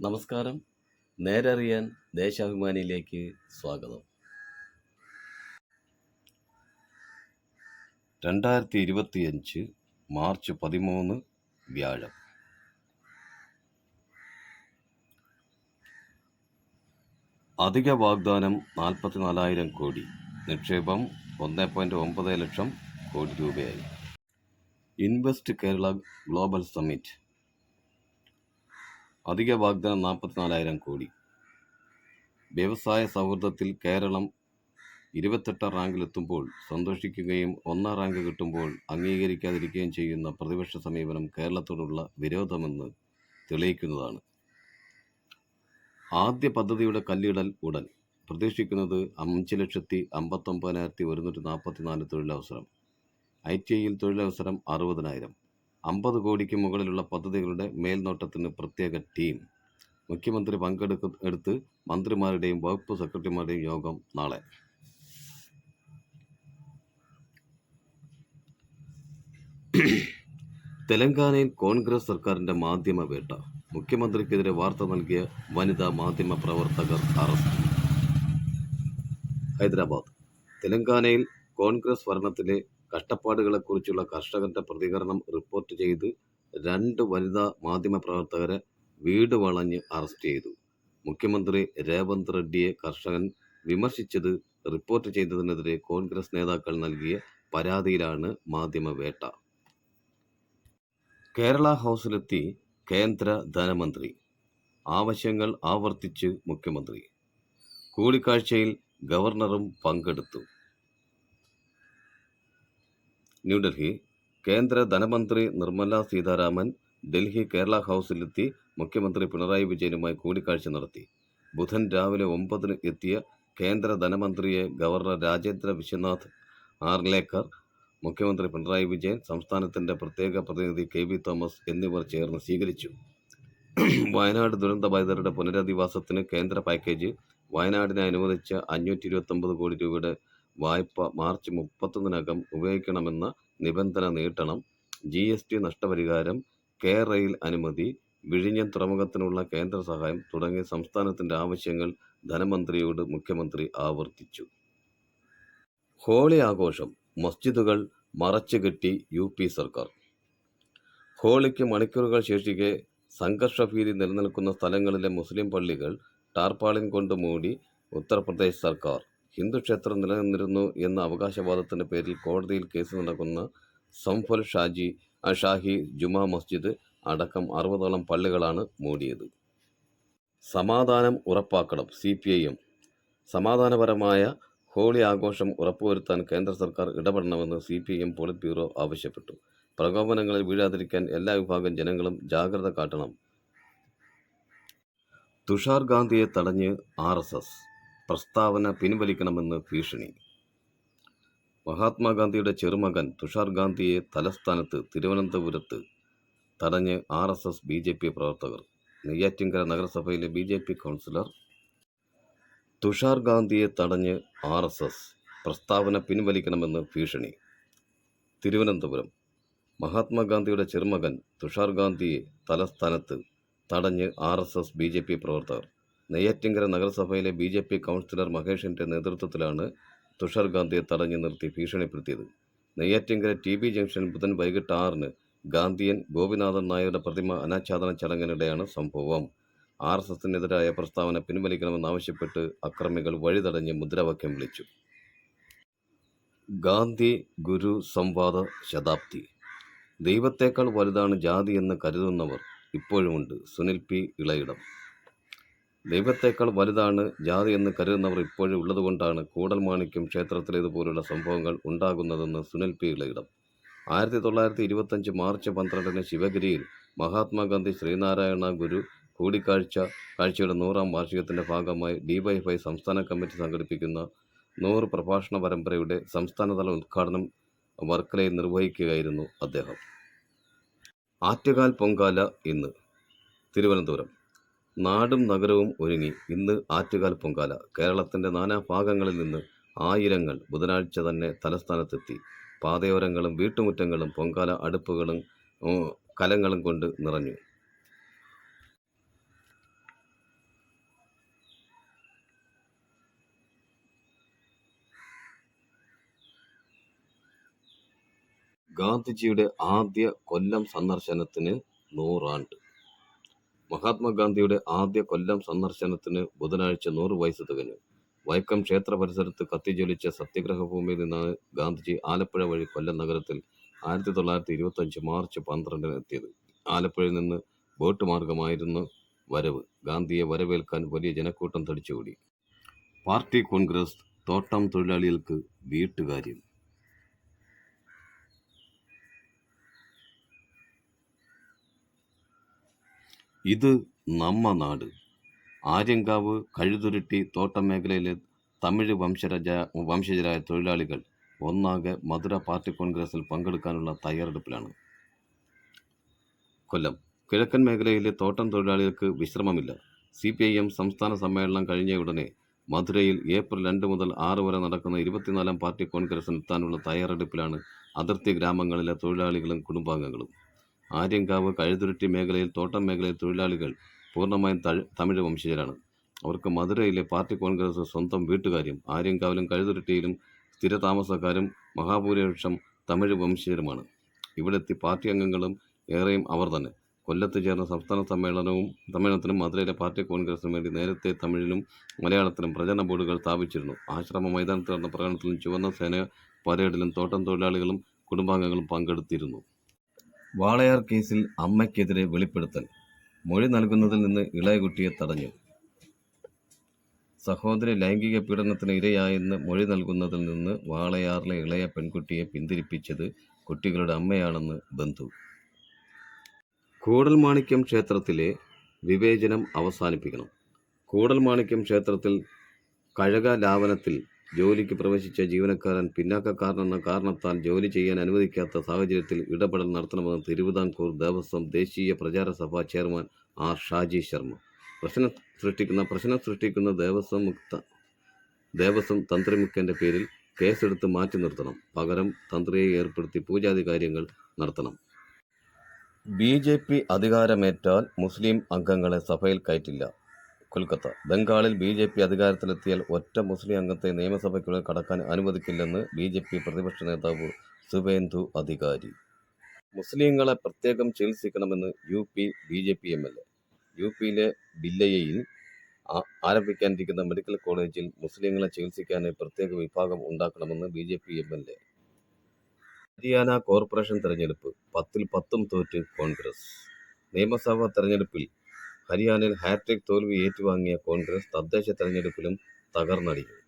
നമസ്കാരം. നേരറിയാൻ ദേശാഭിമാനിയിലേക്ക് സ്വാഗതം. രണ്ടായിരത്തി ഇരുപത്തിയഞ്ച് മാർച്ച് പതിമൂന്ന് വ്യാഴം. അധിക വാഗ്ദാനം നാൽപ്പത്തിനാലായിരം കോടി. നിക്ഷേപം ഒന്ന് പോയിന്റ് ഒമ്പത് ലക്ഷം കോടി രൂപയായി. ഇൻവെസ്റ്റ് കേരള ഗ്ലോബൽ സമ്മിറ്റ് അധിക വാഗ്ദാനം നാൽപ്പത്തിനാലായിരം കോടി. വ്യവസായ സൗഹൃദത്തിൽ കേരളം ഇരുപത്തെട്ടാം റാങ്കിലെത്തുമ്പോൾ സന്തോഷിക്കുകയും ഒന്നാം റാങ്ക് കിട്ടുമ്പോൾ അംഗീകരിക്കാതിരിക്കുകയും ചെയ്യുന്ന പ്രതിപക്ഷ സമീപനം കേരളത്തോടുള്ള വിരോധമെന്ന് തെളിയിക്കുന്നതാണ്. ആദ്യ പദ്ധതിയുടെ കല്ലിടൽ ഉടൻ. പ്രതീക്ഷിക്കുന്നത് അഞ്ച് ലക്ഷത്തി അമ്പത്തൊമ്പതിനായിരത്തി ഒരുന്നൂറ്റി നാൽപ്പത്തിനാല് തൊഴിലവസരം. ഐ ടി ഐയിൽ തൊഴിലവസരം അറുപതിനായിരം. അമ്പത് കോടിക്ക് മുകളിലുള്ള പദ്ധതികളുടെ മേൽനോട്ടത്തിന് പ്രത്യേക ടീം. മുഖ്യമന്ത്രി പങ്കെടുക്ക എടുത്ത് മന്ത്രിമാരുടെയും വകുപ്പ് സെക്രട്ടറിമാരുടെയും യോഗം നാളെ. തെലങ്കാനയിൽ കോൺഗ്രസ് സർക്കാരിന്റെ മാധ്യമ വേട്ട. മുഖ്യമന്ത്രിക്കെതിരെ വാർത്ത നൽകിയ വനിതാ മാധ്യമ പ്രവർത്തകർ അറസ്റ്റ്. ഹൈദരാബാദ്. തെലങ്കാനയിൽ കോൺഗ്രസ് ഭരണത്തിലെ കഷ്ടപ്പാടുകളെക്കുറിച്ചുള്ള കർഷകന്റെ പ്രതികരണം റിപ്പോർട്ട് ചെയ്ത് രണ്ട് വനിതാ മാധ്യമ പ്രവർത്തകരെ വീട് വളഞ്ഞ് അറസ്റ്റ് ചെയ്തു. മുഖ്യമന്ത്രി രേവന്ത് റെഡ്ഡിയെ കർഷകൻ വിമർശിച്ചത് റിപ്പോർട്ട് ചെയ്തതിനെതിരെ കോൺഗ്രസ് നേതാക്കൾ നൽകിയ പരാതിയിലാണ് മാധ്യമ വേട്ട. കേരള ഹൗസിലെത്തി കേന്ദ്ര ധനമന്ത്രി. ആവശ്യങ്ങൾ ആവർത്തിച്ച് മുഖ്യമന്ത്രി. കൂടിക്കാഴ്ചയിൽ ഗവർണറും പങ്കെടുത്തു. ന്യൂഡൽഹി കേന്ദ്ര ധനമന്ത്രി നിർമ്മല സീതാരാമൻ ഡൽഹി കേരള ഹൗസിലെത്തി മുഖ്യമന്ത്രി പിണറായി വിജയനുമായി കൂടിക്കാഴ്ച നടത്തി. ബുധൻ രാവിലെ ഒമ്പതിന് എത്തിയ കേന്ദ്ര ധനമന്ത്രിയെ ഗവർണർ രാജേന്ദ്ര വിശ്വനാഥ് ആർലേക്കർ മുഖ്യമന്ത്രി പിണറായി വിജയൻ സംസ്ഥാനത്തിന്റെ പ്രത്യേക പ്രതിനിധി കെ വി തോമസ് എന്നിവർ ചേർന്ന് സ്വീകരിച്ചു. വയനാട് ദുരന്ത ബാധിതരുടെ പുനരധിവാസത്തിന് കേന്ദ്ര പാക്കേജ് വയനാടിനെ അനുവദിച്ച അഞ്ഞൂറ്റി ഇരുപത്തൊമ്പത് കോടി രൂപയുടെ വായ്പ മാർച്ച് മുപ്പത്തൊന്നിനകം ഉപയോഗിക്കണമെന്ന നിബന്ധന നീട്ടണം. ജി എസ് ടി നഷ്ടപരിഹാരം കെ റെയിൽ അനുമതി വിഴിഞ്ഞം തുറമുഖത്തിനുള്ള കേന്ദ്ര സഹായം തുടങ്ങിയ സംസ്ഥാനത്തിന്റെ ആവശ്യങ്ങൾ ധനമന്ത്രിയോട് മുഖ്യമന്ത്രി ആവർത്തിച്ചു. ഹോളി ആഘോഷം മസ്ജിദുകൾ മറച്ചുകെട്ടി യു പി സർക്കാർ. ഹോളിക്ക് മണിക്കൂറുകൾ ശേഷിക്കെ സംഘർഷഭീതി നിലനിൽക്കുന്ന സ്ഥലങ്ങളിലെ മുസ്ലിം പള്ളികൾ ടാർപ്പാളിൻ കൊണ്ട് മൂടി ഉത്തർപ്രദേശ് സർക്കാർ. ഹിന്ദു ക്ഷേത്രം നിലനിന്നിരുന്നു എന്ന അവകാശവാദത്തിന്റെ പേരിൽ കോടതിയിൽ കേസ് നടക്കുന്ന സംഫൽ ഷാജി ഷാഹി ജുമാ മസ്ജിദ് അടക്കം അറുപതോളം പള്ളികളാണ് മൂടിയത്. സമാധാനം ഉറപ്പാക്കണം സി പി ഐ എം സമാധാനപരമായ ഹോളി ആഘോഷം ഉറപ്പുവരുത്താൻ കേന്ദ്ര സർക്കാർ ഇടപെടണമെന്ന് C P M polit bureau ആവശ്യപ്പെട്ടു. പ്രകോപനങ്ങളിൽ വീഴാതിരിക്കാൻ എല്ലാ വിഭാഗം ജനങ്ങളും ജാഗ്രത കാട്ടണം. തുഷാർ ഗാന്ധിയെ തടഞ്ഞ് ആർ എസ് എസ്. പ്രസ്താവന പിൻവലിക്കണമെന്ന് ഭീഷണി. മഹാത്മാഗാന്ധിയുടെ ചെറുമകൻ തുഷാർ ഗാന്ധിയെ തലസ്ഥാനത്ത് തിരുവനന്തപുരത്ത് തടഞ്ഞ് R S S B J P പ്രവർത്തകർ. നെയ്യാറ്റിൻകര നഗരസഭയിലെ B J P councillor Tushar ഗാന്ധിയെ തടഞ്ഞ് ആർ എസ് എസ് പ്രസ്താവന പിൻവലിക്കണമെന്ന് ഭീഷണി. തിരുവനന്തപുരം. മഹാത്മാഗാന്ധിയുടെ ചെറുമകൻ തുഷാർ ഗാന്ധിയെ തലസ്ഥാനത്ത് തടഞ്ഞ് R S S B J P പ്രവർത്തകർ. നെയ്യാറ്റിൻകര നഗരസഭയിലെ ബി ജെ പി കൗൺസിലർ മഹേഷിന്റെ നേതൃത്വത്തിലാണ് തുഷാർ ഗാന്ധിയെ തടഞ്ഞു നിർത്തി ഭീഷണിപ്പെടുത്തിയത്. നെയ്യാറ്റിങ്കര ടി ബി ജംഗ്ഷൻ ബുധൻ വൈകിട്ട് ആറിന് ഗാന്ധിയൻ ഗോപിനാഥൻ നായരുടെ പ്രതിമ അനാച്ഛാദന ചടങ്ങിനിടെയാണ് സംഭവം. ആർ എസ് എസിനെതിരായ പ്രസ്താവന പിൻവലിക്കണമെന്നാവശ്യപ്പെട്ട് അക്രമികൾ വഴിതടഞ്ഞ് മുദ്രാവാക്യം വിളിച്ചു. ഗാന്ധി ഗുരു സംവാദ ശതാബ്ദി. ദൈവത്തേക്കാൾ വലുതാണ് ജാതി എന്ന് കരുതുന്നവർ ഇപ്പോഴുമുണ്ട്. സുനിൽ പി. ഇളയിടം. ദൈവത്തേക്കാൾ വലുതാണ് ജാതി എന്ന് കരുതുന്നവർ ഇപ്പോഴും ഉള്ളതുകൊണ്ടാണ് കൂടൽമാണിക്യം ക്ഷേത്രത്തിലേതുപോലുള്ള സംഭവങ്ങൾ ഉണ്ടാകുന്നതെന്ന് സുനിൽ പി ഇളയിടം ആയിരത്തി തൊള്ളായിരത്തി ഇരുപത്തഞ്ച് മാർച്ച് പന്ത്രണ്ടിന് ശിവഗിരിയിൽ മഹാത്മാഗാന്ധി ശ്രീനാരായണ ഗുരു കൂടിക്കാഴ്ച കാഴ്ചയുടെ നൂറാം വാർഷികത്തിന്റെ ഭാഗമായി ഡിവൈഫൈ സംസ്ഥാന കമ്മിറ്റി സംഘടിപ്പിക്കുന്ന നൂറ് പ്രഭാഷണ പരമ്പരയുടെ സംസ്ഥാനതല ഉദ്ഘാടനം വർക്കലയിൽ നിർവഹിക്കുകയായിരുന്നു അദ്ദേഹം. ആറ്റുകാൽ പൊങ്കാല ഇന്ന്. തിരുവനന്തപുരം. നാടും നഗരവും ഒരുങ്ങി ഇന്ന് ആറ്റുകാൽ പൊങ്കാല. കേരളത്തിന്റെ ഭാഗങ്ങളിൽ നിന്ന് ആയിരങ്ങൾ ബുധനാഴ്ച തന്നെ തലസ്ഥാനത്തെത്തി. പാതയോരങ്ങളും വീട്ടുമുറ്റങ്ങളും പൊങ്കാല അടുപ്പുകളും കലങ്ങളും കൊണ്ട് നിറഞ്ഞു. ഗാന്ധിജിയുടെ ആദ്യ കൊല്ലം സന്ദർശനത്തിന് നൂറാണ്ട്. മഹാത്മാഗാന്ധിയുടെ ആദ്യ കൊല്ലം സന്ദർശനത്തിന് ബുധനാഴ്ച നൂറ് വയസ്സ് തികഞ്ഞു. വൈക്കം ക്ഷേത്ര പരിസരത്ത് കത്തിജ്വലിച്ച സത്യഗ്രഹ ഭൂമിയിൽ നിന്നാണ് ഗാന്ധിജി ആലപ്പുഴ വഴി കൊല്ലം നഗരത്തിൽ ആയിരത്തി തൊള്ളായിരത്തി ഇരുപത്തഞ്ച് മാർച്ച് പന്ത്രണ്ടിന് എത്തിയത്. ആലപ്പുഴയിൽ നിന്ന് ബോട്ട് മാർഗമായിരുന്നു വരവ്. ഗാന്ധിയെ വരവേൽക്കാൻ വലിയ ജനക്കൂട്ടം തടിച്ചുകൂടി. പാർട്ടി കോൺഗ്രസ് തോട്ടം തൊഴിലാളികൾക്ക് വീട്ടുകാര്യം ഇത് നമ്മ നാട്. ആര്യങ്കാവ് കഴുതുരുട്ടി തോട്ടം മേഖലയിലെ തമിഴ് വംശജ വംശജരായ തൊഴിലാളികൾ ഒന്നാകെ മധുര പാർട്ടി കോൺഗ്രസിൽ പങ്കെടുക്കാനുള്ള തയ്യാറെടുപ്പിലാണ്. കൊല്ലം. കിഴക്കൻ മേഖലയിലെ തോട്ടം തൊഴിലാളികൾക്ക് വിശ്രമമില്ല. സി പി ഐ എം സംസ്ഥാന സമ്മേളനം കഴിഞ്ഞ ഉടനെ മധുരയിൽ ഏപ്രിൽ രണ്ട് മുതൽ ആറ് വരെ നടക്കുന്ന ഇരുപത്തിനാലാം പാർട്ടി കോൺഗ്രസ് എത്താനുള്ള തയ്യാറെടുപ്പിലാണ് അതിർത്തി ഗ്രാമങ്ങളിലെ തൊഴിലാളികളും കുടുംബാംഗങ്ങളും. ആര്യങ്കാവ് കഴുതുരുട്ടി മേഖലയിൽ തോട്ടം മേഖലയിൽ തൊഴിലാളികൾ പൂർണമായും തമിഴ് വംശജരാണ്. അവർക്ക് മധുരയിലെ പാർട്ടി കോൺഗ്രസ് സ്വന്തം വീട്ടുകാരും ആര്യങ്കാവിലും കഴുതുരുട്ടിയിലും സ്ഥിരതാമസക്കാരും മഹാഭൂരിപക്ഷം തമിഴ് വംശജരുമാണ്. ഇവിടെത്തി പാർട്ടി അംഗങ്ങളും ഏറെയും അവർ തന്നെ. കൊല്ലത്ത് ചേർന്ന സംസ്ഥാന സമ്മേളനവും സമ്മേളനത്തിനും മധുരയിലെ പാർട്ടി കോൺഗ്രസിനും വേണ്ടി നേരത്തെ തമിഴിലും മലയാളത്തിലും പ്രചരണ ബോർഡുകൾ സ്ഥാപിച്ചിരുന്നു. ആശ്രമ മൈതാനത്ത് നടന്ന പ്രകടനത്തിലും ചുവന്ന സേന പരേഡിലും തോട്ടം തൊഴിലാളികളും കുടുംബാംഗങ്ങളും പങ്കെടുത്തിരുന്നു. വാളയാർ കേസിൽ അമ്മയ്ക്കെതിരെ വെളിപ്പെടുത്തൽ. മൊഴി നൽകുന്നതിൽ നിന്ന് ഇളയ കുട്ടിയെ തടഞ്ഞു. സഹോദരി ലൈംഗിക പീഡനത്തിന് ഇരയായെന്ന് മൊഴി നൽകുന്നതിൽ നിന്ന് വാളയാറിലെ ഇളയ പെൺകുട്ടിയെ പിന്തിരിപ്പിച്ചത് കുട്ടികളുടെ അമ്മയാണെന്ന് ബന്ധു. കൂടൽമാണിക്യം ക്ഷേത്രത്തിലെ വിവേചനം അവസാനിപ്പിക്കണം. കൂടൽമാണിക്യം ക്ഷേത്രത്തിൽ കഴക ലാവനത്തിൽ ജോലിക്ക് പ്രവേശിച്ച ജീവനക്കാരൻ പിന്നാക്കക്കാരനെന്ന കാരണത്താൽ ജോലി ചെയ്യാൻ അനുവദിക്കാത്ത സാഹചര്യത്തിൽ ഇടപെടൽ നടത്തണമെന്ന് തിരുവിതാംകൂർ ദേവസ്വം ദേശീയ പ്രചാര സഭ ചെയർമാൻ ആർ ഷാജി ശർമ്മ. പ്രശ്നം സൃഷ്ടിക്കുന്ന പ്രശ്നം സൃഷ്ടിക്കുന്ന ദേവസ്വം മുക്ത ദേവസ്വം തന്ത്രിമുക്കന്റെ പേരിൽ കേസെടുത്ത് മാറ്റി നിർത്തണം. പകരം തന്ത്രിയെ ഏർപ്പെടുത്തി പൂജാതി കാര്യങ്ങൾ നടത്തണം. ബി ജെ പി അധികാരമേറ്റാൽ മുസ്ലിം അംഗങ്ങളെ സഭയിൽ കയറ്റില്ല. കൊൽക്കത്ത. ബംഗാളിൽ ബി ജെ പി അധികാരത്തിലെത്തിയാൽ ഒറ്റ മുസ്ലിം അംഗത്തെ നിയമസഭയ്ക്കുള്ളിൽ കടക്കാൻ അനുവദിക്കില്ലെന്ന് ബി ജെ പി പ്രതിപക്ഷ നേതാവ് സുവേന്ദു അധികാരി. മുസ്ലിങ്ങളെ പ്രത്യേകം ചികിത്സിക്കണമെന്ന് U P B J P M L A. U പിയിലെ ബില്ലയയിൽ ആരംഭിക്കാനിരിക്കുന്ന മെഡിക്കൽ കോളേജിൽ മുസ്ലിങ്ങളെ ചികിത്സിക്കാനായി പ്രത്യേക വിഭാഗം ഉണ്ടാക്കണമെന്ന് B J P M L A. Haryana corporation തെരഞ്ഞെടുപ്പ് പത്തിൽ പത്തും തോറ്റ് കോൺഗ്രസ്. നിയമസഭാ തെരഞ്ഞെടുപ്പിൽ ഹരിയാനയിൽ ഹാട്രിക് തോൽവി ഏറ്റുവാങ്ങിയ കോൺഗ്രസ് തദ്ദേശ തെരഞ്ഞെടുപ്പിലും തകർന്നടിഞ്ഞു.